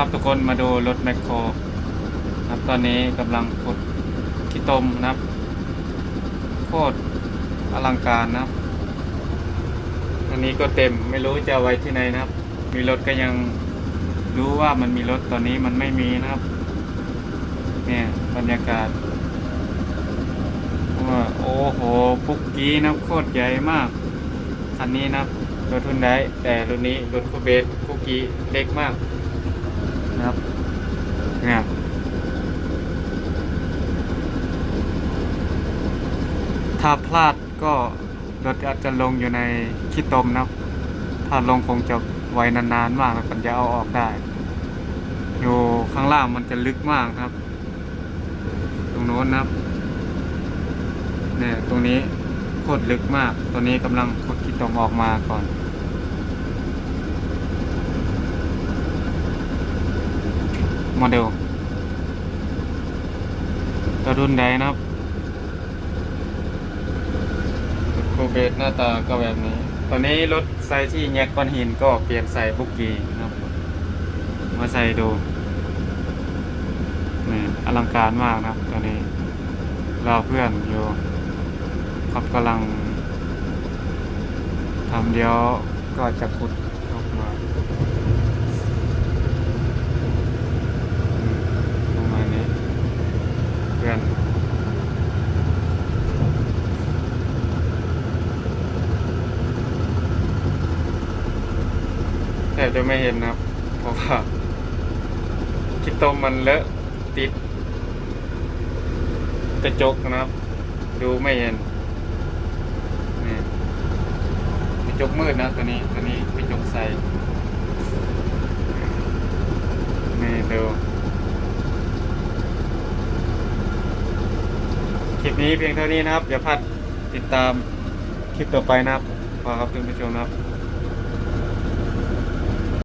ครับ ทุกคนมาดูรถแมคโครครับ ตอนนี้กำลังขุดขี้ตมนะครับโคตรอลังการนะครับอันนี้ก็เต็มไม่รู้จะไว้ที่ไหนนะครับ มีรถก็ยังรู้ว่ามันมีรถตอนนี้มันไม่มีนะครับเนี่ยบรรยากาศว่าโอ้โหปุกกี้นะโคตรใหญ่มากคันนี้นะครับรถทุนได้แต่รุ่นนี้รถคูเบสปุกกี้เล็กมาก นะครับ เนี่ยถ้าพลาดก็รถอาจจะลงอยู่ในขี้ตมนะครับถ้าลงคงจะไว้นานๆมากนะมันจะเอาออกได้ อยู่ข้างล่างมันจะลึกมากครับ ตรงโน้นนะครับ เนี่ยตรงนี้โคตรลึกมากตัวนี้กำลังขุดขี้ตมออกมาก่อน โมเดลตัวรุ่นใดนะครับโคเบสหน้าตาก็แบบนี้ ตอนนี้รถไซที่แยกก้อนหินก็เปลี่ยนใส่บุกกี้นะครับ มาใส่ดูนี่อลังการมากนะครับตอนนี้ เราเพื่อนอยู่ครับกำลังทำเดี๋ยวก็จะขุดออกมาอืมประมาณนี้ เพื่อนแทบจะไม่เห็นนะครับ เพราะว่าคิดตมมันเลอะติด กระจกนะครับ ดูไม่เห็นนี่กระจกมืดนะตัวนี้ตัวนี้กระจกใสนี่ดู คลิปนี้เพียงเท่านี้นะครับอย่าพลาดติดตามคลิปต่อไปนะครับขอบคุณผู้ชมนะครับ